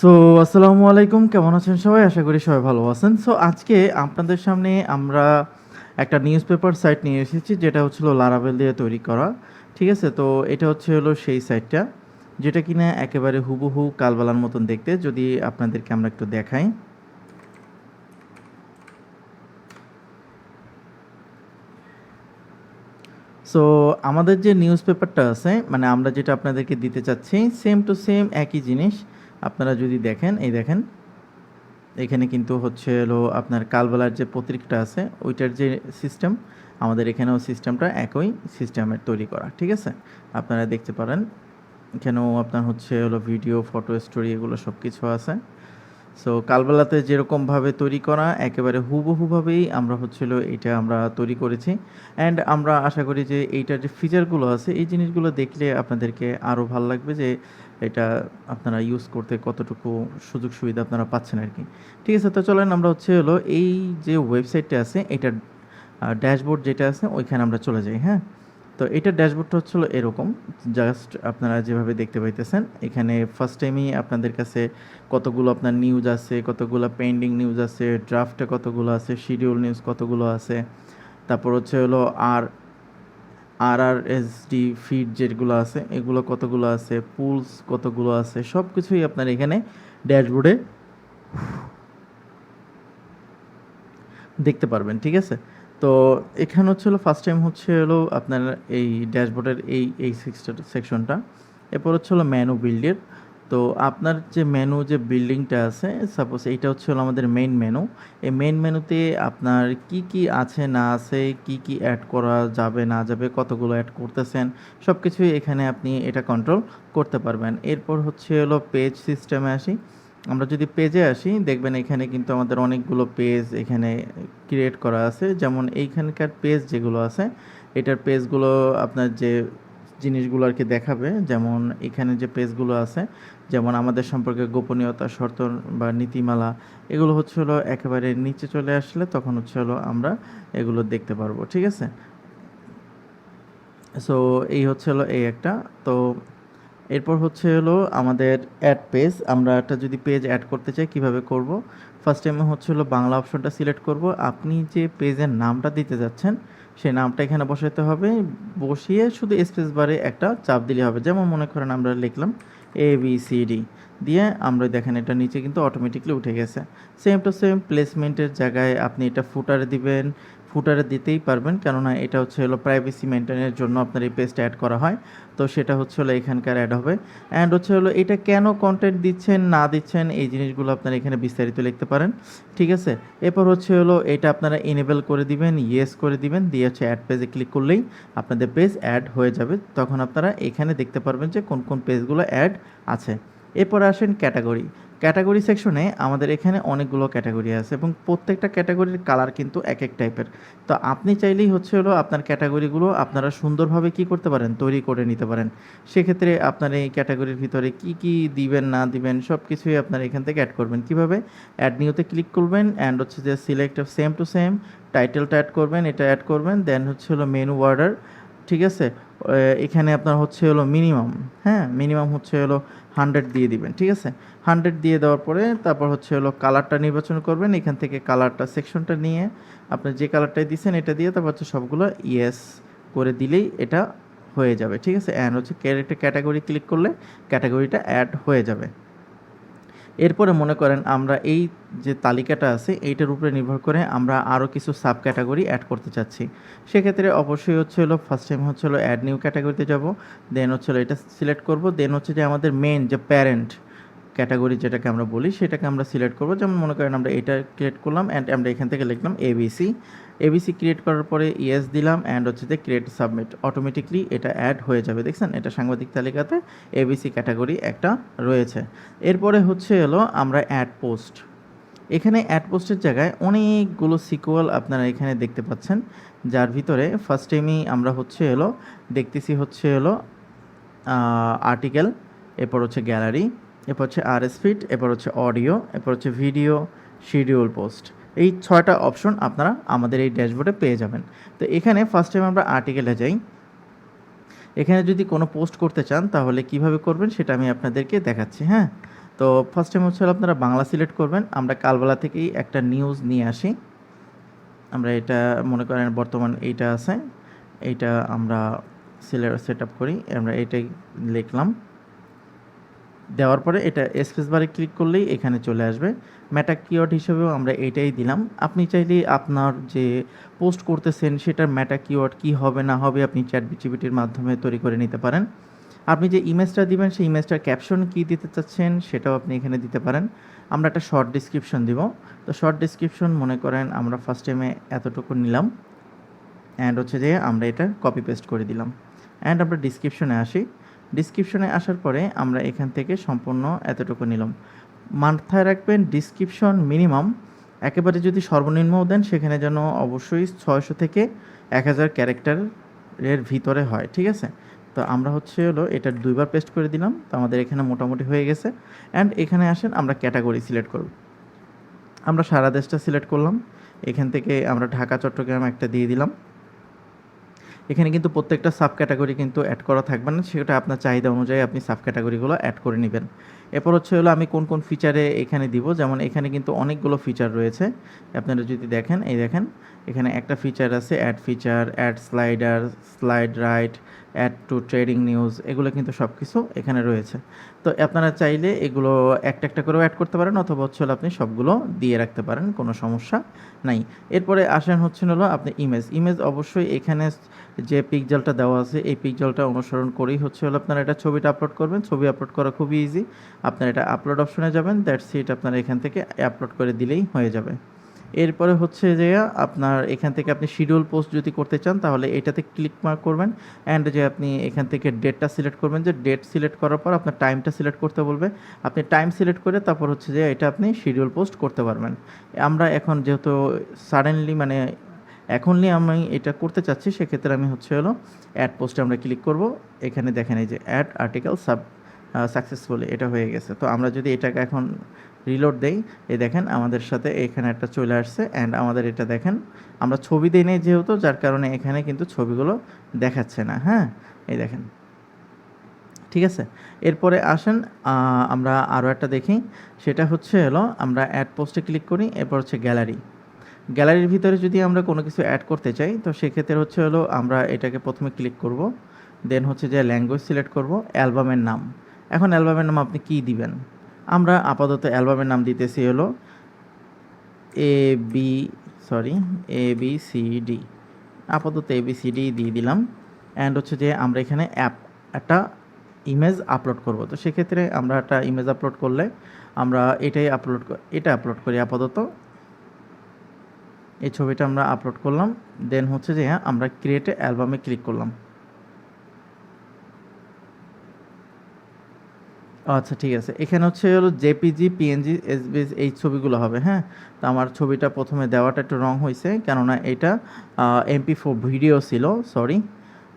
So আসসালামু আলাইকুম, কেমন আছেন সবাই? আশা করি সবাই ভালো আছেন। সো আজকে আপনাদের সামনে আমরা একটা নিউজ পেপার সাইট নিয়ে এসেছি, যেটা হচ্ছিল লারাবেল দিয়ে তৈরি করা। ঠিক আছে? তো এটা হচ্ছে হলো সেই সাইটটা যেটা কিনা একেবারে হুবহু কালবালার মতন দেখতে, যদি আপনাদেরকে আমরা একটু দেখাই। সো আমাদের যে নিউজ পেপারটা আছে মানে আমরা যেটা আপনাদেরকে দিতে চাচ্ছি সেম টু সেম একই জিনিস। আপনারা যদি দেখেন, এই দেখেন, এখানে কিন্তু হচ্ছে হলো আপনার কালবেলার যে পত্রিকাটা আছে, ওইটার যে সিস্টেম আমাদের এখানেও সিস্টেমটা একই সিস্টেমের তৈরি করা, ঠিক আছে? আপনারা দেখতে পারেন, এখানেও আপনার হচ্ছে হলো ভিডিও ফটো স্টোরি এগুলো সব কিছু আছে। সো কালবেলাতে যেরকমভাবে তৈরি করা, একেবারে হুবহুভাবেই আমরা হচ্ছিল এটা আমরা তৈরি করেছি। অ্যান্ড আমরা আশা করি যে এইটার যে ফিচারগুলো আছে, এই জিনিসগুলো দেখলে আপনাদেরকে আরও ভালো লাগবে যে এটা আপনারা ইউজ করতে কতটুকু সুযোগ সুবিধা আপনারা পাচ্ছেন আর কি। ঠিক আছে, তো চলেন আমরা হচ্ছে হলো এই যে ওয়েবসাইটটা আছে এটার ড্যাশবোর্ড যেটা আছে, ওইখানে আমরা চলে যাই হ্যাঁ? তো এটা ড্যাশবোর্ডটা হচ্ছিল এরকম জাস্ট আপনারা যেভাবে দেখতে পাইতেছেন, এখানে ফার্স্ট টাইমেই আপনাদের কাছে কতগুলো আপনার নিউজ আছে, কতগুলো পেন্ডিং নিউজ আছে ড্রাফটে কতগুলো আছে শিডিউল নিউজ কতগুলো আছে, তারপর হচ্ছে হলো আর আর আর এস ডি ফিড যেগুলো আছে, এগুলো কতগুলো আছে পুলস কতগুলো আছে সব কিছুই আপনার এখানে ড্যাশবোর্ডে দেখতে পারবেন, ঠিক আছে? তো এখানে হচ্ছে হলো ফার্স্ট টাইম হচ্ছে হলো আপনার এই ড্যাশবোর্ডের এই এই সেকশনটা এরপর হচ্ছে হলো ম্যানু বিল্ডের তো আপনার যে মেনু যে বিল্ডিংটা আছে সাপোজ এইটা হচ্ছে হলো আমাদের মেইন মেনু এই মেইন মেনুতে আপনার কি কি আছে, না আছে, কি কি অ্যাড করা যাবে, না যাবে, কতগুলো অ্যাড করতেছেন সব কিছুই এখানে আপনি এটা কন্ট্রোল করতে পারবেন। এরপর হচ্ছে হলো পেজ সিস্টেমে আসি। আমরা যদি পেজে আসি, দেখবেন এখানে কিন্তু আমাদের অনেকগুলো পেজ এখানে ক্রিয়েট করা আছে। যেমন এইখানকার পেজ যেগুলো আছে, এটার পেজগুলো আপনার যে জিনিসগুলো আর কি দেখাবে, যেমন এখানে যে পেজগুলো আছে, যেমন আমাদের সম্পর্কে গোপনীয়তা, শর্ত বা নীতিমালা, এগুলো হচ্ছে হলো একেবারে নিচে চলে আসলে তখন হচ্ছে হলো আমরা এগুলো দেখতে পারব, ঠিক আছে? সো এই হচ্ছে হলো এই একটা। তো, এরপর হচ্ছে হলো আমাদের অ্যাড পেজ আমরা একটা যদি পেজ অ্যাড করতে চাই, কীভাবে করব? ফার্স্ট টাইমে হচ্ছে হলো বাংলা অপশনটা সিলেক্ট করব। আপনি যে পেজের নামটা দিতে যাচ্ছেন সেই নামটা এখানে বসাতে হবে। বসিয়ে শুধু স্পেস বারে একটা চাপ দিলে হবে। যেমন মনে করেন আমরা লিখলাম এ বি সি ডি দিয়ে আমরা দেখেন এটা নিচে কিন্তু অটোমেটিকলি উঠে গেছে। সেম টু সেম প্লেসমেন্টের জায়গায় আপনি এটা ফুটারে দিবেন ফুটারে দিতেই পারবেন। কেননা এটা হচ্ছে হলো প্রাইভেসি মেনটেনের জন্য আপনার এই পেজটা অ্যাড করা হয়। তো সেটা হচ্ছে হলো এখানকার অ্যাড হবে। অ্যান্ড হচ্ছে হলো এটা কেন কন্টেন্ট দিচ্ছেন, না দিচ্ছেন, এই জিনিসগুলো আপনারা এখানে বিস্তারিত লিখতে পারেন। ঠিক আছে? এরপর হচ্ছে হলো এটা আপনারা এনেবেল করে দিবেন ইয়েস করে দিবেন, দিয়ে হচ্ছে অ্যাড পেজে ক্লিক করলেই আপনাদের পেজ অ্যাড হয়ে যাবে। তখন আপনারা এখানে দেখতে পারবেন যে কোন কোন পেজগুলো অ্যাড আছে। এরপর আসেন ক্যাটাগরি। ক্যাটাগরি সেকশনে আমাদের এখানে অনেকগুলো ক্যাটাগরি আছে এবং প্রত্যেকটা ক্যাটাগরির কালার কিন্তু এক এক টাইপের। তো আপনি চাইলেই হচ্ছে হলো আপনার ক্যাটাগরিগুলো আপনারা সুন্দরভাবে কি করতে পারেন, তৈরি করে নিতে পারেন। সেক্ষেত্রে আপনার এই ক্যাটাগরির ভিতরে কি কি দিবেন, না দিবেন সব কিছুই আপনারা এখান থেকে অ্যাড করবেন। কীভাবে? অ্যাড নিউতে ক্লিক করবেন অ্যান্ড হচ্ছে যে সিলেক্ট সেম টু সেম টাইটেলটা অ্যাড করবেন, এটা অ্যাড করবেন দেন হচ্ছে হলো মেনু অর্ডার ঠিক আছে? এখানে আপনার হচ্ছে হলো মিনিমাম হ্যাঁ? মিনিমাম হচ্ছে হলো হান্ড্রেড দিয়ে দিবেন, ঠিক আছে? হান্ড্রেড দিয়ে দেওয়ার পরে তারপর হচ্ছে হলো কালারটা নির্বাচন করবেন, এখান থেকে কালারটা সেকশনটা নিয়ে আপনি যে কালারটাই দিচ্ছেন এটা দিয়ে তারপর হচ্ছে সবগুলো ইয়েস করে দিলেই এটা হয়ে যাবে, ঠিক আছে? অ্যান্ড হচ্ছে ক্যারেক্টার ক্যাটাগরি ক্লিক করলে ক্যাটাগরিটা অ্যাড হয়ে যাবে। এরপরে মনে করেন আমরা এই যে তালিকাটা আছে, এইটার উপরে নির্ভর করে আমরা আরও কিছু সাব ক্যাটাগরি অ্যাড করতে চাচ্ছি। সেক্ষেত্রে অবশ্যই হচ্ছে হলো ফার্স্ট টাইম হচ্ছে হলো অ্যাড নিউ ক্যাটাগরিতে যাব দেন হচ্ছে হলো এটা সিলেক্ট করব দেন হচ্ছে যে আমাদের মেন যে প্যারেন্ট ক্যাটাগরি যেটাকে আমরা বলি, সেটাকে আমরা সিলেক্ট করব। যেমন মনে করেন আমরা এটা ক্রিয়েট করলাম অ্যান্ড আমরা এখান থেকে লিখলাম এবিসি এবিসি ক্রিয়েট করার পরে ইয়েস দিলাম অ্যান্ড হচ্ছে যে ক্রিয়েট সাবমিট অটোমেটিকলি এটা অ্যাড হয়ে যাবে, দেখছেন? এটা সাংবাদিক তালিকাতে এবিসি ক্যাটাগরি একটা রয়েছে। এরপরে হচ্ছে হলো আমরা অ্যাড পোস্ট এখানে অ্যাড পোস্টের জায়গায় অনেকগুলো সিকুয়াল আপনারা এখানে দেখতে পাচ্ছেন। যার ভিতরে ফার্স্ট টাইমেই আমরা হচ্ছে হলো দেখতেছি হচ্ছে হলো আর্টিকেল এরপর হচ্ছে গ্যালারি এরপর হচ্ছে আর এস ফিট এরপর হচ্ছে অডিও এরপর হচ্ছে ভিডিও শিডিউল পোস্ট এই ছয়টা অপশন আপনারা আমাদের এই ড্যাশবোর্ডে পেয়ে যাবেন। তো এখানে ফার্স্ট টাইম আমরা আর্টিকেলে যাই। এখানে যদি কোনো পোস্ট করতে চান, তাহলে কীভাবে করবেন সেটা আমি আপনাদেরকে দেখাচ্ছি হ্যাঁ? তো ফার্স্ট টাইম হচ্ছে আপনারা বাংলা সিলেক্ট করবেন। আমরা কালবেলা থেকেই একটা নিউজ নিয়ে আসি। আমরা এটা, মনে করেন বর্তমান এইটা আছে। এইটা আমরা সিলেক্ট সেট আপ করি। আমরা এটাই লিখলাম। দেওয়ার পরে এটা স্পেস বারে ক্লিক করলেই এখানে চলে আসবে। ম্যাটা কিওয়ার্ড হিসেবেও আমরা এটাই দিলাম। আপনি চাইলে আপনার যে পোস্ট করতেছেন, সেটার ম্যাটা কিওয়ার্ড কী হবে, না হবে আপনি চ্যাট বিচিবিটির মাধ্যমে তৈরি করে নিতে পারেন। আপনি যে ইমেজটা দিবেন, সেই ইমেজটার ক্যাপশন কী দিতে চাচ্ছেন, সেটাও আপনি এখানে দিতে পারেন। আমরা একটা শর্ট ডিসক্রিপশন দিব। তো শর্ট ডিসক্রিপশন মনে করেন আমরা ফার্স্ট টাইমে এতটুকু নিলাম। অ্যান্ড হচ্ছে যে আমরা এটা কপি পেস্ট করে দিলাম। অ্যান্ড আমরা ডিসক্রিপশনে আসি। ডিসক্রিপশনে আসার পরে আমরা এখান থেকে সম্পূর্ণ এতটুকু নিলাম। মাথায় রাখবেন ডিসক্রিপশন মিনিমাম একেবারে যদি সর্বনিম্নও দেন, সেখানে যেন অবশ্যই ছয়শো থেকে এক হাজার ক্যারেক্টারের ভিতরে হয়, ঠিক আছে? তো আমরা হচ্ছে হলো এটা দুইবার পেস্ট করে দিলাম, তো আমাদের এখানে মোটামুটি হয়ে গেছে। অ্যান্ড এখানে আসেন, আমরা ক্যাটাগরি সিলেক্ট করব। আমরা সারা দেশটা সিলেক্ট করলাম। এখান থেকে আমরা ঢাকা, চট্টগ্রাম একটা দিয়ে দিলাম। এখানে কিন্তু প্রত্যেকটা সাব ক্যাটাগরি কিন্তু অ্যাড করা থাকবে না, সেটা আপনার চাহিদা অনুযায়ী আপনি সাব ক্যাটাগরিগুলো অ্যাড করে নেবেন। এরপর হচ্ছে হলো আমি কোন কোন ফিচারে এখানে দিব, যেমন এখানে কিন্তু অনেকগুলো ফিচার রয়েছে। আপনারা যদি দেখেন, এই দেখেন, এখানে একটা ফিচার আছে add feature add slider slide right add to trading news এগুলো কিন্তু সব কিছু এখানে রয়েছে। তো আপনারা চাইলে এগুলো একটা একটা করেও অ্যাড করতে পারেন, অথবা হচ্ছে আপনি সবগুলো দিয়ে রাখতে পারেন, কোনো সমস্যা নাই। এরপরে আসেন হচ্ছে হলো আপনি ইমেজ ইমেজ অবশ্যই এখানে যে পিকজেলটা দেওয়া আছে, এই পিকজলটা অনুসরণ করেই হচ্ছে হলো আপনারা এটা ছবিটা আপলোড করবেন। ছবি আপলোড করা খুবই ইজি আপনারা এটা আপলোড অপশনে যাবেন দ্যাটস ইট আপনারা এখান থেকে আপলোড করে দিলেই হয়ে যাবে। এরপরে হচ্ছে যে আপনার এখান থেকে আপনি শিডিউল পোস্ট যদি করতে চান, তাহলে এটাতে ক্লিক মার্ক করবেন অ্যান্ড যে আপনি এখান থেকে ডেটটা সিলেক্ট করবেন, যে ডেট সিলেক্ট করার পর আপনার টাইমটা সিলেক্ট করতে বলবে। আপনি টাইম সিলেক্ট করে তারপর হচ্ছে যে এটা আপনি শিডিউল পোস্ট করতে পারবেন। আমরা এখন যেহেতু সাডেনলি মানে এখনই আমি এটা করতে চাচ্ছি, সেক্ষেত্রে আমি হচ্ছে হলো অ্যাড পোস্টে আমরা ক্লিক করব। এখানে দেখেন এই যে অ্যাড আর্টিকেল সাব সাকসেসফুলি এটা হয়ে গেছে। তো আমরা যদি এটাকে এখন রিলোড দেই। এই দেখেন, আমাদের সাথে এখানে একটা চলে আসছে অ্যান্ড আমাদের এটা দেখেন, আমরা ছবি দিই নেই যেহেতু, যার কারণে এখানে কিন্তু ছবিগুলো দেখাচ্ছে না হ্যাঁ? এই দেখেন। ঠিক আছে? এরপরে আসেন আমরা আরও একটা দেখি। সেটা হচ্ছে হলো, আমরা অ্যাড পোস্টে ক্লিক করি, এরপর হচ্ছে গ্যালারি গ্যালারির ভিতরে যদি আমরা কোনো কিছু অ্যাড করতে চাই, তো সেক্ষেত্রে হচ্ছে হলো, আমরা এটাকে প্রথমে ক্লিক করব। দেন হচ্ছে যে ল্যাঙ্গুয়েজ সিলেক্ট করব অ্যালবামের নাম। এখন অ্যালবামের নাম আপনি কী দিবেন? আমরা আপাতত অ্যালবামের নাম দিতেছি হলো A B sorry A B C D আপাতত এ বি সি ডি দিয়ে দিলাম। অ্যান্ড হচ্ছে যে আমরা এখানে অ্যাপ একটা ইমেজ আপলোড করব। তো সেক্ষেত্রে আমরা একটা ইমেজ আপলোড করলে আমরা এটাই আপলোড এটা আপলোড করি আপাতত। এই ছবিটা আমরা আপলোড করলাম। দেন হচ্ছে যে আমরা ক্রিয়েট অ্যালবামে ক্লিক করলাম। আচ্ছা ঠিক আছে। এখানে হচ্ছে হলো জেপিজি, পিএনজি, এসবিএস এই ছবিগুলো হবে হ্যাঁ? তো আমার ছবিটা প্রথমে দেওয়াটা একটু রং হয়েছে কেননা এটা এমপি ফোর ভিডিও ছিল, সরি।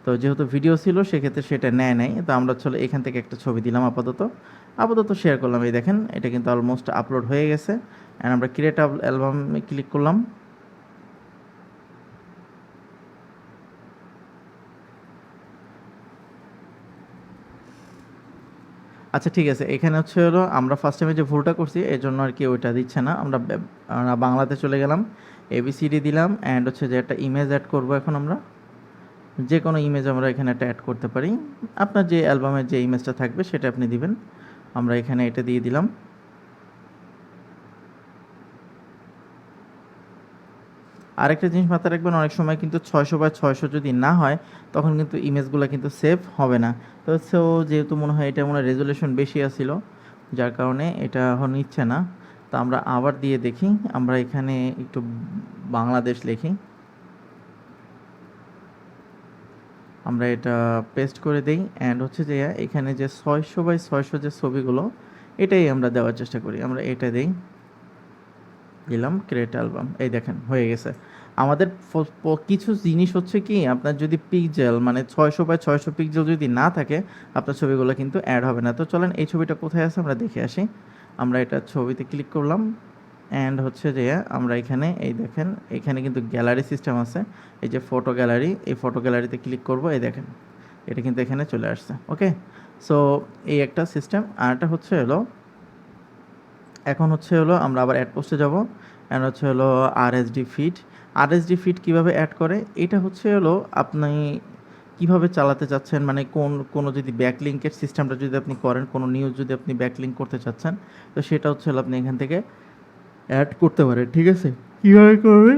তো যেহেতু ভিডিও ছিল, সেক্ষেত্রে সেটা নেয় নাই। তো আমরা চলো এখান থেকে একটা ছবি দিলাম আপাতত। আপাতত শেয়ার করলাম, এই দেখেন, এটা কিন্তু অলমোস্ট আপলোড হয়ে গেছে। অ্যান্ড আমরা ক্রিয়েট অ্যালবামে ক্লিক করলাম। আচ্ছা ঠিক আছে। এখানে হচ্ছে হলো আমরা ফার্স্ট টাইমে যে ভুলটা করছি, এর জন্য আর কি ওইটা দিচ্ছে না। আমরা বাংলাতে চলে গেলাম এবিসিডি দিলাম অ্যান্ড হচ্ছে যে একটা ইমেজ অ্যাড করব এখন আমরা। যে কোনো ইমেজ আমরা এখানে একটা অ্যাড করতে পারি। আপনার যে অ্যালবামের যে ইমেজটা থাকবে, সেটা আপনি দিবেন। আমরা এখানে এটা দিয়ে দিলাম। আরেকটা জিনিস মাথায় রাখবেন, অনেক সময় কিন্তু ছয়শো বা ছয়শো যদি না হয়, তখন কিন্তু ইমেজগুলো কিন্তু সেভ হবে না। তো সো, যেহেতু মনে হয় এটা মনে হয় রেজুলেশন বেশি আসছিল যার কারণে এটা এখন নিচ্ছে না। তো আমরা আবার দিয়ে দেখি, আমরা এখানে একটু বাংলাদেশ লিখি। আমরা এটা পেস্ট করে দেই অ্যান্ড হচ্ছে যে এখানে যে ছয়শো বাই ছয়শো যে ছবিগুলো, এটাই আমরা দেওয়ার চেষ্টা করি। আমরা এটা দিই। দিলাম ক্রিয়েট অ্যালবাম এই দেখেন, হয়ে গেছে। আমাদের কিছু জিনিস হচ্ছে কি, আপনার যদি পিকজেল মানে ছয়শো বাই ছয়শো পিকজেল যদি না থাকে, আপনার ছবিগুলো কিন্তু অ্যাড হবে না। তো চলেন, এই ছবিটা কোথায় আছে আমরা দেখে আসি। আমরা এটা ছবিতে ক্লিক করলাম অ্যান্ড হচ্ছে যে আমরা এখানে, এই দেখেন, এখানে কিন্তু গ্যালারি সিস্টেম আছে। এই যে ফটো গ্যালারি এই ফটো গ্যালারিতে ক্লিক করব, এই দেখেন, এটা কিন্তু এখানে চলে আসছে ওকে সো এই একটা সিস্টেম আর একটা হচ্ছে হলো এখন হচ্ছে হলো আমরা আবার অ্যাড পোস্টে যাব। অ্যান্ড হচ্ছে হলো আরএসডি ফিড আরএসডি ফিড কীভাবে অ্যাড করে? এটা হচ্ছে হলো আপনি কীভাবে চালাতে চাচ্ছেন? মানে কোন, কোনো যদি ব্যাকলিঙ্কের সিস্টেমটা যদি আপনি করেন, কোনো নিউজ যদি আপনি ব্যাকলিঙ্ক করতে চাচ্ছেন, তো সেটা হচ্ছে হলো আপনি এখান থেকে অ্যাড করতে পারেন, ঠিক আছে? কীভাবে করবেন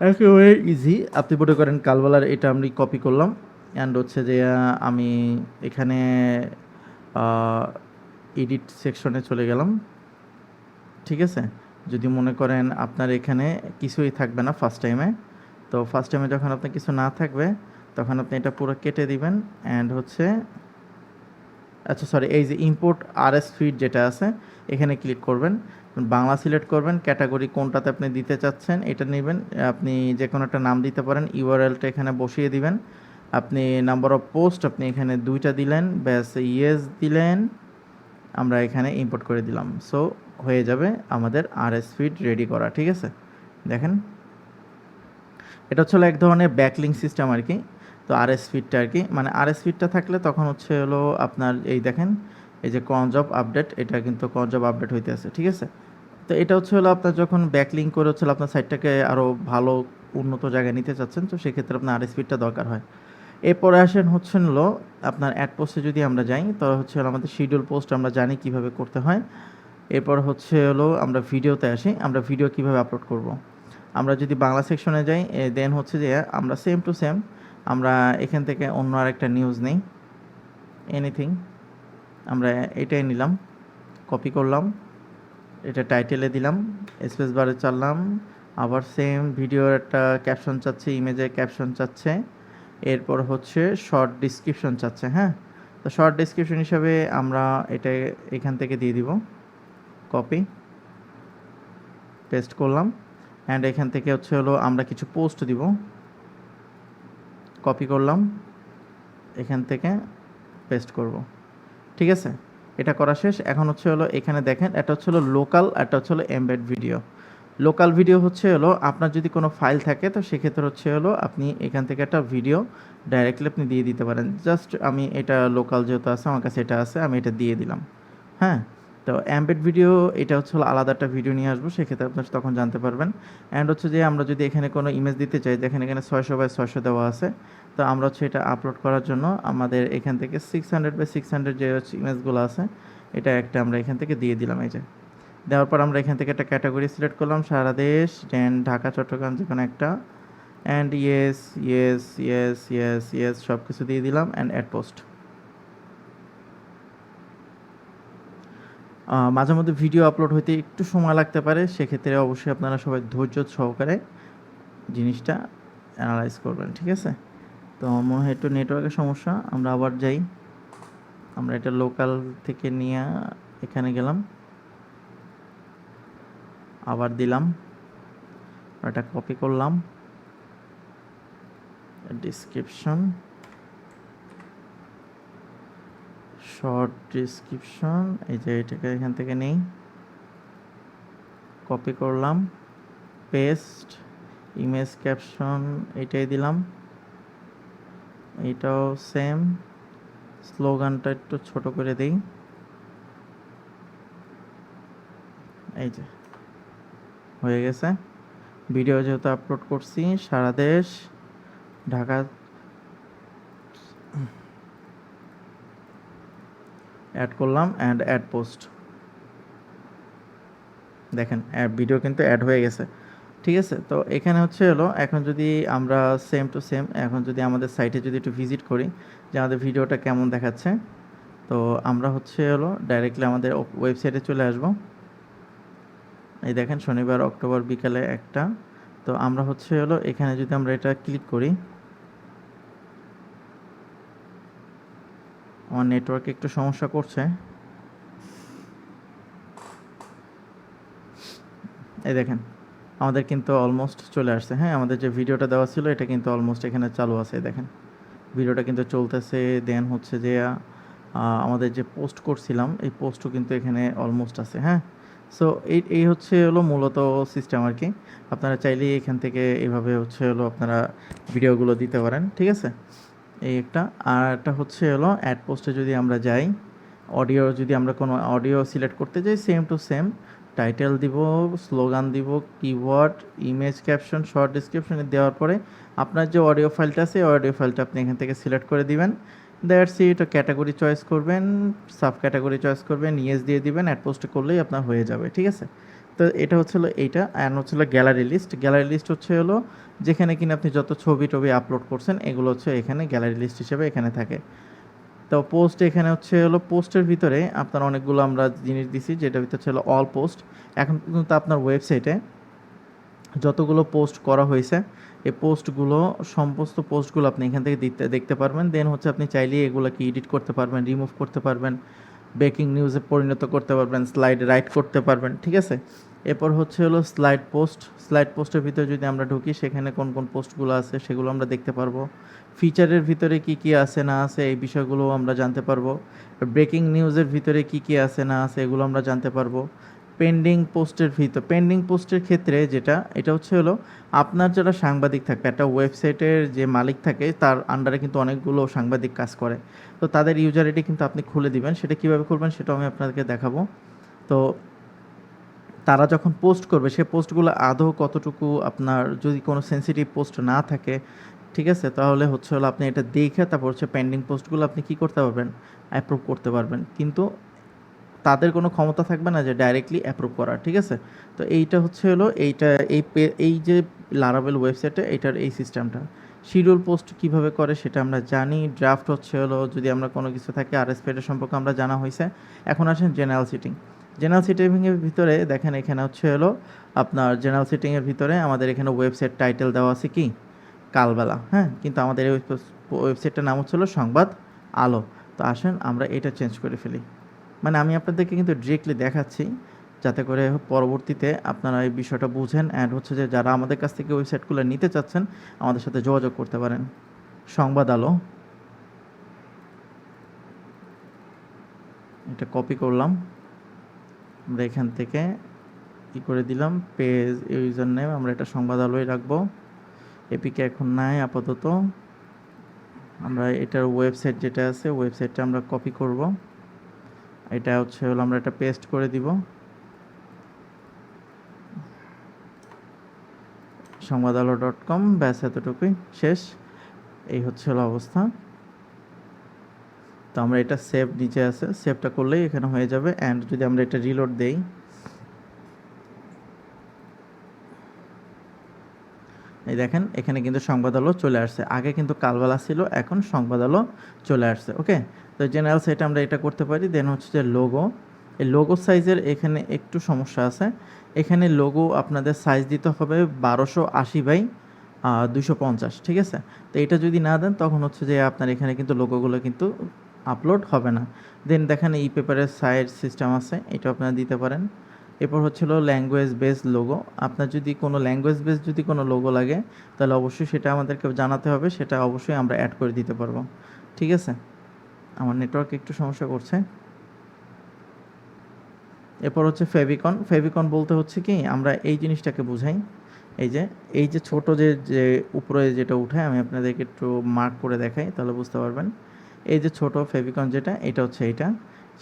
একেবারে ইজি আপনি মনে করেন কালবালার এটা আমি কপি করলাম। অ্যান্ড হচ্ছে যে, আমি এখানে এডিট সেকশনে চলে গেলাম। ঠিক আছে? যদি মনে করেন আপনার এখানে কিছুই থাকবে না ফার্স্ট টাইমে তো ফার্স্ট টাইমে যখন আপনার কিছু না থাকবে, তখন আপনি এটা পুরো কেটে দিবেন অ্যান্ড হচ্ছে আচ্ছা সরি এই যে ইম্পোর্ট আরএস ফিড যেটা আছে, এখানে ক্লিক করবেন। বাংলা সিলেক্ট করবেন ক্যাটাগরি কোনটাতে আপনি দিতে চাচ্ছেন এটা নেবেন। আপনি যে কোনো একটা নাম দিতে পারেন ইউআরএলটা এখানে বসিয়ে দিবেন। আপনি নাম্বার অফ পোস্ট আপনি এখানে দুইটা দিলেন, ব্যাস ইয়েস দিলেন, আমরা এখানে ইম্পোর্ট করে দিলাম। সো হয়ে যাবে আমাদের আরএস ফিড রেডি করা, ঠিক আছে? দেখেন। এটা হচ্ছে এক ধরনের ব্যাকলিং সিস্টেম আর কি। তো আরএস ফিডটা আর কি মানে আরএস ফিডটা থাকলে তখন হচ্ছে হলো আপনার এই দেখেন, এই যে কনজব আপডেট এটা কিন্তু কনজব আপডেট হইতে আছে, ঠিক আছে? তো এটা হচ্ছে হলো আপনার যখন ব্যাকলিং করে হচ্ছে আপনার সাইটটাকে আরও ভালো উন্নত জায়গায় নিতে চাচ্ছেন, তো সেক্ষেত্রে আপনার আর এস ফিডটা দরকার হয়। এরপরে আসেন হচ্ছে হলো আপনার অ্যাড পোস্টে যদি আমরা যাই, তো হচ্ছে আমাদের শিডিউল পোস্ট আমরা জানি কীভাবে করতে হয়। এরপর হচ্ছে হলো আমরা ভিডিওতে আসি, আমরা ভিডিও কীভাবে আপলোড করব। আমরা যদি বাংলা সেকশনে যাই দেন হচ্ছে যে আমরা সেম টু সেম আমরা এখান থেকে অন্য আরেকটা নিউজ নেই। এনিথিং আমরা এটাই নিলাম কপি করলাম, এটা টাইটেলে দিলাম স্পেস বারে চাললাম, আবার সেম ভিডিওর একটা ক্যাপশন চাচ্ছে ইমেজের ক্যাপশন চাচ্ছে, এরপর হচ্ছে শর্ট ডিসক্রিপশন চাচ্ছে হ্যাঁ? তো শর্ট ডিসক্রিপশন হিসাবে আমরা এটা এখান থেকে দিয়ে দিব। কপি, পেস্ট করলাম অ্যান্ড এখান থেকে হচ্ছে হলো আমরা কিছু পোস্ট দিব। কপি করলাম, এখান থেকে পেস্ট করব। ঠিক আছে? এটা করা শেষ। এখন হচ্ছে হলো এখানে দেখেন, এটা হচ্ছে হলো লোকাল এটা হচ্ছে হলো এমবেড ভিডিও লোকাল ভিডিও হচ্ছে হলো আপনার যদি কোনো ফাইল থাকে, তো সেক্ষেত্রে হচ্ছে হলো আপনি এখান থেকে একটা ভিডিও ডাইরেক্টলি আপনি দিয়ে দিতে পারেন। জাস্ট আমি এটা লোকাল যেহেতু আছে, আমার কাছে এটা আছে, আমি এটা দিয়ে দিলাম। হ্যাঁ? তো অ্যাম্বেড ভিডিও এটা হচ্ছে আলাদা একটা ভিডিও নিয়ে আসব, সেক্ষেত্রে আপনার তখন জানতে পারবেন। অ্যান্ড হচ্ছে যে আমরা যদি এখানে কোনো ইমেজ দিতে চাই, দেখেন এখানে ছয়শো বাই ছয়শো দেওয়া আছে, তো আমরা হচ্ছে এটা আপলোড করার জন্য আমাদের এখান থেকে six hundred by six hundred যে হচ্ছে ইমেজগুলো আছে, এটা একটা আমরা এখান থেকে দিয়ে দিলাম, এই যে। দেওয়ার পর আমরা এখান থেকে একটা ক্যাটাগরি সিলেক্ট করলাম, সারা দেশ দেন ঢাকা, চট্টগ্রাম যে কোনো একটা। And yes yes yes yes yes সব কিছু দিয়ে দিলাম অ্যান্ড অ্যাড পোস্ট মাঝে মধ্যে ভিডিও আপলোড হইতে একটু সময় লাগতে পারে, সেক্ষেত্রে অবশ্যই আপনারা সবাই ধৈর্য সহকারে জিনিসটা অ্যানালাইজ করবেন, ঠিক আছে? তো মনে হয় একটু নেটওয়ার্কের সমস্যা, আমরা আবার যাই। আমরা এটা লোকাল থেকে নিয়ে এখানে গেলাম। আবার দিলাম। এটা কপি করলাম। ডিসক্রিপশন শর্ট ডিসক্রিপশন এই যে এটাকে এখান থেকে নেই। কপি করলাম পেস্ট ইমেজ ক্যাপশন এটাই দিলাম। এটাও সেম স্লোগানটা একটু ছোট করে দিই। এই যে, হয়ে গেছে। ভিডিও যেহেতু আপলোড করছি, সারা দেশ, ঢাকা অ্যাড করলাম অ্যান্ড অ্যাড পোস্ট দেখেন ভিডিও কিন্তু অ্যাড হয়ে গেছে। ঠিক আছে? তো এখানে হচ্ছে হলো, এখন যদি আমরা সেম টু সেম এখন যদি আমাদের সাইটে যদি একটু ভিজিট করি, যে আমাদের ভিডিওটা কেমন দেখাচ্ছে, তো আমরা হচ্ছে হলো ডাইরেক্টলি আমাদের ওয়েবসাইটে চলে আসব। এই দেখেন, শনিবার, অক্টোবর বিকালে একটা। তো আমরা হচ্ছে হলো, এখানে যদি আমরা এটা ক্লিক করি আমার নেটওয়ার্কে একটু সমস্যা করছে। এই দেখেন, আমাদের কিন্তু অলমোস্ট চলে আসছে। হ্যাঁ আমাদের যে ভিডিওটা দেওয়া ছিল, এটা কিন্তু অলমোস্ট এখানে চালু আছে দেখেন। ভিডিওটা কিন্তু চলতেছে দেন হচ্ছে যে আমাদের যে পোস্ট করছিলাম, এই পোস্টও কিন্তু এখানে অলমোস্ট আছে হ্যাঁ? সো এই এই হচ্ছে হলো মূলত সিস্টেম আর কি। আপনারা চাইলেই এখান থেকে এভাবে হচ্ছে হলো আপনারা ভিডিওগুলো দিতে পারেন, ঠিক আছে? এই একটা। আর একটা হচ্ছে হলো অ্যাড পোস্টে যদি আমরা যাই অডিও যদি আমরা কোনো অডিও সিলেক্ট করতে যাই সেম টু সেম টাইটেল দিব স্লোগান দিব keyword image caption short description দেওয়ার পরে আপনার যে অডিও ফাইলটা আছে অডিও ফাইলটা আপনি এখান থেকে সিলেক্ট করে দিবেন। দ্যাটস ইট ক্যাটাগরি চয়েস করবেন সাব ক্যাটাগরি চয়েস করবেন ইয়েস দিয়ে দিবেন অ্যাড পোস্ট করলেই আপনার হয়ে যাবে, ঠিক আছে? তো এটা হচ্ছে হলো এইটা অ্যান্ড হচ্ছে হলো গ্যালারি লিস্ট গ্যালারি লিস্ট হচ্ছে হলো যেখানে কিনা আপনি যত ছবি টবি আপলোড করছেন, এগুলো হচ্ছে এখানে গ্যালারি লিস্ট হিসেবে এখানে থাকে। তো পোস্ট এখানে হচ্ছে হলো পোস্টের ভিতরে আপনার অনেকগুলো আমরা জিনিস দিছি যেটা ভিতরে হচ্ছে হলো অল পোস্ট এখন পর্যন্ত আপনার ওয়েবসাইটে যতগুলো পোস্ট করা হয়েছে, এই পোস্টগুলো সমস্ত পোস্টগুলো আপনি এখান থেকে দেখতে দেখতে পারবেন। দেন হচ্ছে আপনি চাইলে এগুলোকে এডিট করতে পারবেন রিমুভ করতে পারবেন। ব্রেকিং নিউজে পরিণত করতে পারবেন, স্লাইড রাইট করতে পারবেন, ঠিক আছে? এরপর হচ্ছে হলো স্লাইড পোস্ট। স্লাইড পোস্টের ভিতরে যদি আমরা ঢুকি, সেখানে কোন কোন পোস্টগুলো আছে সেগুলো আমরা দেখতে পারব। ফিচারের ভিতরে কি কি আছে না আছে এই বিষয়গুলো আমরা জানতে পারব। ব্রেকিং নিউজের ভিতরে কি কি আছে না আছে এগুলো আমরা জানতে পারব। পেন্ডিং পোস্টের ভিতর পেন্ডিং পোস্টের ক্ষেত্রে যেটা, এটা হচ্ছে হলো আপনার যারা সাংবাদিক থাকবে, একটা ওয়েবসাইটের যে মালিক থাকে, তার আন্ডারে কিন্তু অনেকগুলো সাংবাদিক কাজ করে। তো তাদের ইউজার আইডি কিন্তু আপনি খুলে দিবেন, সেটা কীভাবে করবেন সেটাও আমি আপনাদেরকে দেখাবো। তো তারা যখন পোস্ট করবে, সে পোস্টগুলো আদৌ কতটুকু আপনার যদি কোনো সেন্সিটিভ পোস্ট না থাকে, ঠিক আছে? তাহলে হচ্ছে হলো আপনি এটা দেখে তারপর হচ্ছে পেন্ডিং পোস্টগুলো আপনি কি করতে পারবেন? অ্যাপ্রুভ করতে পারবেন। কিন্তু তাদের কোনো ক্ষমতা থাকবে না যে ডাইরেক্টলি অ্যাপ্রুভ করার, ঠিক আছে? তো এইটা হচ্ছে হলো এইটা, এই এই যে লারাবেল ওয়েবসাইটে এইটার এই সিস্টেমটা শিডিউল পোস্ট কীভাবে করে সেটা আমরা জানি। ড্রাফট হচ্ছে হলো যদি আমরা কোনো কিছু থাকে আর এস সম্পর্কে আমরা জানা হয়েছে। এখন আসেন জেনারেল সিটিং জেনারেল সিটিংয়ের ভিতরে দেখেন এখানে হচ্ছে হলো আপনার জেনারেল সিটিংয়ের ভিতরে আমাদের এখানে ওয়েবসাইট টাইটেল দেওয়া আছে কি? কালবেলা হ্যাঁ? কিন্তু আমাদের এই ওয়েবসাইটটার নাম হচ্ছে হলো সংবাদ আলো। তো আসেন আমরা এটা চেঞ্জ করে ফেলি। মানে আমি আপনাদেরকে কিন্তু ডিরেক্টলি দেখাচ্ছি যাতে করে পরবর্তীতে আপনারা এই বিষয়টা বুঝেন অ্যান্ড হচ্ছে যে যারা আমাদের কাছ থেকে ওয়েবসাইটগুলো নিতে চাচ্ছেন, আমাদের সাথে যোগাযোগ করতে পারেন। সংবাদ আলো। এটা কপি করলাম। আমরা এখান থেকে ই করে দিলাম পেজ ইউজার নেম আমরা এটা সংবাদ আলোয় রাখব। এপিকে এখন নাই, আপাতত। আমরা এটার ওয়েবসাইট যেটা আছে ওয়েবসাইটটা আমরা কপি করব। এটা হচ্ছে হলো আমরা এটা পেস্ট করে দিব। সংবাদ আলো ডট কম ব্যাস এতটুকুই, শেষ। এই হচ্ছে হলো অবস্থা। তো আমরা এটা সেভ নিচে আছে সেভটা করলেই এখানে হয়ে যাবে। অ্যান্ড যদি আমরা এটা রিলোড দেই, এই দেখেন, এখানে কিন্তু সংবাদ আলো চলে আসছে। আগে কিন্তু কালবেলা ছিল, এখন সংবাদ আলো চলে আসছে ওকে তো জেনারেল সাইটে আমরা এটা করতে পারি দেন হচ্ছে যে লোগো এই লোগো সাইজের এখানে একটু সমস্যা আছে। এখানে লোগো আপনাদের সাইজ দিতে হবে বারোশো আশি বাই দুশো পঞ্চাশ, ঠিক আছে? তো এটা যদি না দেন, তখন হচ্ছে যে আপনার এখানে কিন্তু লোগোগুলো কিন্তু আপলোড হবে না। দেন দেখেন ই পেপারের সাইজ সিস্টেম আছে এটা আপনারা দিতে পারেন। এরপর হচ্ছিল ল্যাঙ্গুয়েজ বেস লোগো আপনার যদি কোনো ল্যাঙ্গুয়েজ বেস যদি কোনো লোগো লাগে, তাহলে অবশ্যই সেটা আমাদেরকে জানাতে হবে, সেটা অবশ্যই আমরা অ্যাড করে দিতে পারব। ঠিক আছে? আমার নেটওয়ার্ক একটু সমস্যা করছে। এরপর হচ্ছে ফেভিকন ফেভিকন বলতে হচ্ছে কি, আমরা এই জিনিসটাকে বুঝাই। এই যে এই যে ছোট যে যে উপরে যেটা উঠে, আমি আপনাদেরকে একটু মার্ক করে দেখাই, তাহলে বুঝতে পারবেন। এই যে ছোট ফেভিকন যেটা, এটা হচ্ছে এইটা।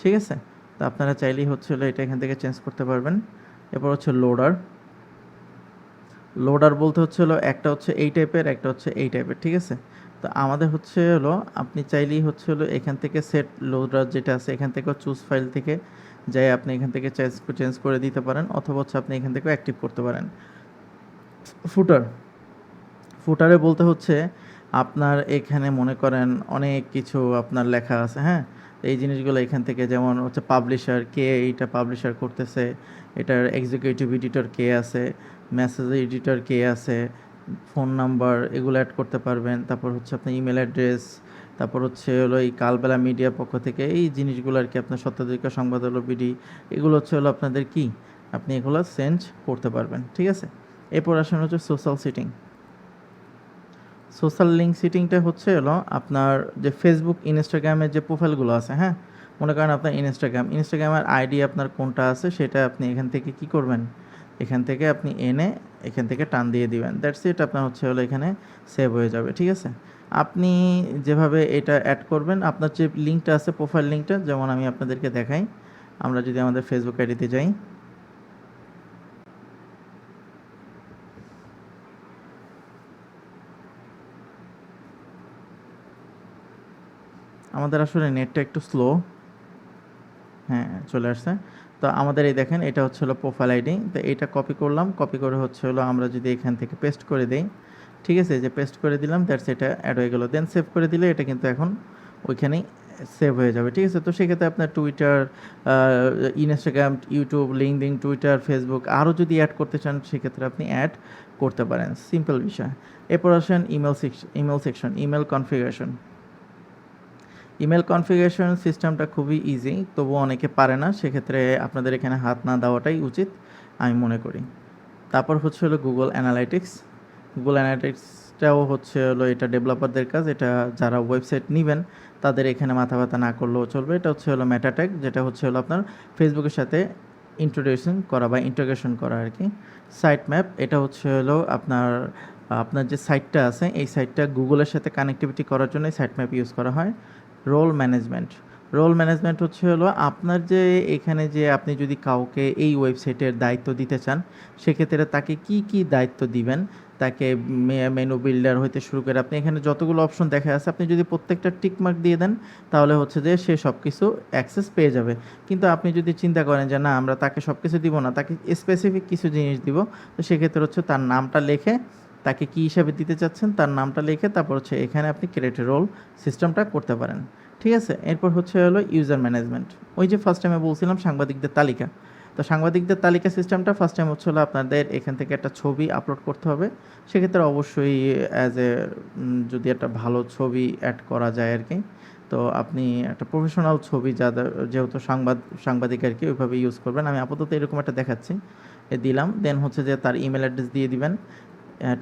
ঠিক আছে? তো আপনারা চাইলেই হচ্ছে এটা এখান থেকে চেঞ্জ করতে পারবেন। এরপর হচ্ছে লোডার লোডার বলতে হচ্ছে হলো একটা হচ্ছে এই টাইপের একটা হচ্ছে এই টাইপের ঠিক আছে? তো আমাদের হচ্ছে হলো, আপনি চাইলেই হচ্ছে হলো এখান থেকে সেট লোডার যেটা আছে, এখান থেকে চুজ ফাইল থেকে যাই আপনি এখান থেকে চেঞ্জ চেঞ্জ করে দিতে পারেন অথবা হচ্ছে আপনি এখান থেকে অ্যাক্টিভ করতে পারেন। ফুটার ফুটারে বলতে হচ্ছে আপনার এখানে মনে করেন অনেক কিছু আপনার লেখা আছে হ্যাঁ? এই জিনিসগুলো এখান থেকে যেমন হচ্ছে পাবলিশার কে এইটা পাবলিশার করতেছে, এটার এক্সিকিউটিভ এডিটর কে আছে মেসেজ এডিটর কে আছে ফোন নাম্বার এগুলো অ্যাড করতে পারবেন। তারপর হচ্ছে আপনার ইমেল অ্যাড্রেস তারপর হচ্ছে হলো এই কালবেলা মিডিয়ার পক্ষ থেকে এই জিনিসগুলো আর কি আপনার সত্যাধিকার, সংবাদ হলো বিডি এগুলো হচ্ছে হলো আপনাদের কি? আপনি এগুলো চেঞ্জ করতে পারবেন, ঠিক আছে? এরপর আসেন হচ্ছে সোশ্যাল সিটিং সোশ্যাল লিঙ্ক সিটিংটা হচ্ছে হলো আপনার যে ফেসবুক ইনস্টাগ্রামের যে প্রোফাইলগুলো আছে হ্যাঁ? মনে করেন আপনার ইনস্টাগ্রাম ইনস্টাগ্রামের আইডি আপনার কোনটা আছে, সেটা আপনি এখান থেকে কি করবেন? এখান থেকে আপনি এনে এখান থেকে টান দিয়ে দিবেন। দ্যাটস ইট আপনার হচ্ছে হলো এখানে সেভ হয়ে যাবে, ঠিক আছে? আপনি যেভাবে এটা অ্যাড করবেন, আপনার যে লিঙ্কটা আছে প্রোফাইল লিঙ্কটা যেমন আমি আপনাদেরকে দেখাই, আমরা যদি আমাদের ফেসবুক আইডিতে যাই। আমাদের আসলে নেটটা একটু স্লো হ্যাঁ চলে আসছে। তো আমাদের এই দেখেন, এটা হচ্ছে হলো প্রোফাইল আইডি তো এটা কপি করলাম কপি করে হচ্ছে হলো আমরা যদি এখান থেকে পেস্ট করে দেই, ঠিক আছে? যে পেস্ট করে দিলাম দ্যাটস এটা অ্যাড হয়ে গেলো দেন সেভ করে দিলে এটা কিন্তু এখন ওইখানেই সেভ হয়ে যাবে, ঠিক আছে? তো সেক্ষেত্রে আপনার Twitter Instagram YouTube LinkedIn Twitter Facebook আরও যদি অ্যাড করতে চান, সেক্ষেত্রে আপনি অ্যাড করতে পারেন। সিম্পল বিষয়। এরপর আসেন email section email section email configuration email configuration সিস্টেমটা খুবই ইজি তবুও অনেকে পারে না, সেক্ষেত্রে আপনাদের এখানে হাত না দেওয়াটাই উচিত, আমি মনে করি। তারপর হচ্ছে হলো গুগল অ্যানালাইটিক্স গুগল অ্যানালাইটিক্সটাও হচ্ছে হলো এটা ডেভেলপারদের কাজ, এটা যারা ওয়েবসাইট নেবেন, তাদের এখানে মাথা ব্যথা না করলেও চলবে। এটা হচ্ছে হলো ম্যাটাট্যাগ যেটা হচ্ছে হলো আপনার ফেসবুকের সাথে ইন্ট্রোডিউশন করা বা ইন্টিগ্রেশন করা আর কি। সাইট ম্যাপ এটা হচ্ছে হলো আপনার আপনার যে সাইটটা আছে, এই সাইটটা গুগলের সাথে কানেক্টিভিটি করার জন্য সাইট ম্যাপ ইউজ করা হয়। Role management. রোল ম্যানেজমেন্ট হচ্ছে হলো আপনার যে এখানে যে আপনি যদি কাউকে এই ওয়েবসাইটের দায়িত্ব দিতে চান, সেক্ষেত্রে তাকে কি কি দায়িত্ব দিবেন? তাকে মেনু বিল্ডার হইতে শুরু করে আপনি এখানে যতগুলো অপশন দেখা আছে আপনি যদি প্রত্যেকটা টিকমার্ক দিয়ে দেন, তাহলে হচ্ছে যে সে সব কিছু অ্যাক্সেস পেয়ে যাবে। কিন্তু আপনি যদি চিন্তা করেন যে না, আমরা তাকে সব কিছু দিব না, তাকে স্পেসিফিক কিছু জিনিস দিব, তো সেক্ষেত্রে হচ্ছে তার নামটা লেখে তাকে কী হিসাবে দিতে চাচ্ছেন, তার নামটা লিখে তারপর হচ্ছে এখানে আপনি ক্রিয়েট রোল সিস্টেমটা করতে পারেন। ঠিক আছে? এরপর হচ্ছে হলো ইউজার ম্যানেজমেন্ট ওই যে ফার্স্ট টাইমে বলছিলাম সাংবাদিকদের তালিকা। তো সাংবাদিকদের তালিকা সিস্টেমটা ফার্স্ট টাইম হচ্ছে হলো আপনাদের এখান থেকে একটা ছবি আপলোড করতে হবে। সেক্ষেত্রে অবশ্যই অ্যাজ এ যদি একটা ভালো ছবি অ্যাড করা যায় আর কি তো আপনি একটা প্রফেশনাল ছবি যাদের যেহেতু সাংবাদ, সাংবাদিক আর কি ওইভাবে ইউজ করবেন। আমি আপাতত এরকম একটা দেখাচ্ছি দিলাম। দেন হচ্ছে যে তার ইমেল অ্যাড্রেস দিয়ে দিবেন।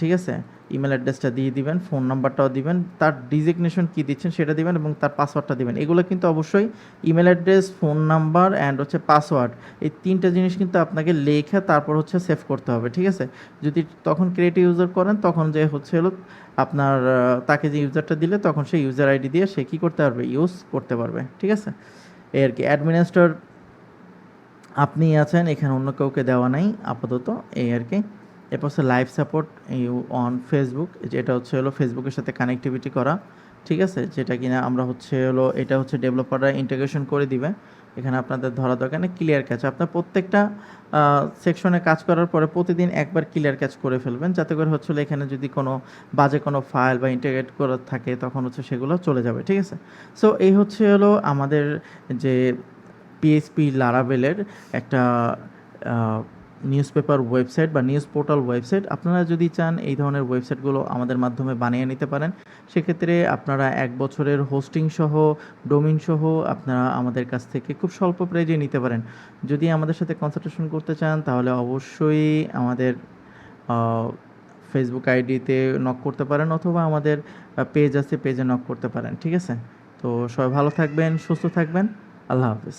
ঠিক আছে? ইমেল অ্যাড্রেসটা দিয়ে দিবেন ফোন নাম্বারটাও দিবেন, তার ডিজিগনেশন কী দিচ্ছেন সেটা দিবেন এবং তার পাসওয়ার্ডটা দিবেন। এগুলো কিন্তু অবশ্যই email address phone number and হচ্ছে পাসওয়ার্ড এই তিনটা জিনিস কিন্তু আপনাকে লেখে তারপর হচ্ছে সেভ করতে হবে, ঠিক আছে? যদি তখন ক্রিয়েট ইউজার করেন, তখন যে হচ্ছে হলো আপনার তাকে যে ইউজারটা দিলে তখন সেই ইউজার আইডি দিয়ে সে কী করতে পারবে? ইউজ করতে পারবে, ঠিক আছে? এই আর কি অ্যাডমিনিস্ট্রেটর আপনি আছেন, এখানে অন্য কাউকে দেওয়া নাই, আপাতত, এই আর কি। এরপর হচ্ছে live support you on Facebook যেটা হচ্ছে হলো ফেসবুকের সাথে কানেক্টিভিটি করা, ঠিক আছে? যেটা কিনা আমরা হচ্ছে হলো, এটা হচ্ছে ডেভেলপাররা ইন্টিগ্রেশন করে দিবে। এখানে আপনাদের ধরা দরকার নেই ক্লিয়ার ক্যাচ আপনার প্রত্যেকটা সেকশনে কাজ করার পরে প্রতিদিন একবার ক্লিয়ার ক্যাচ করে ফেলবেন, যাতে করে হচ্ছে এখানে যদি কোনো বাজে কোনো ফাইল বা ইন্টিগ্রেট করা থাকে, তখন হচ্ছে সেগুলো চলে যাবে, ঠিক আছে? সো এই হচ্ছে হলো আমাদের যে পিএইচপি লারাবেলের একটা নিউজ পেপার ওয়েবসাইট বা নিউজ পোর্টাল ওয়েবসাইট আপনারা যদি চান এই ধরনের ওয়েবসাইটগুলো আমাদের মাধ্যমে বানিয়ে নিতে পারেন, সেক্ষেত্রে আপনারা এক বছরের হোস্টিং সহ ডোমিন সহ আপনারা আমাদের কাছ থেকে খুব স্বল্প প্রাইজে নিতে পারেন। যদি আমাদের সাথে কনসালটেশন করতে চান, তাহলে অবশ্যই আমাদের ফেসবুক আইডিতে নক করতে পারেন অথবা আমাদের পেজ আছে পেজে নক করতে পারেন, ঠিক আছে? তো সবাই ভালো থাকবেন, সুস্থ থাকবেন, আল্লাহ হাফিজ।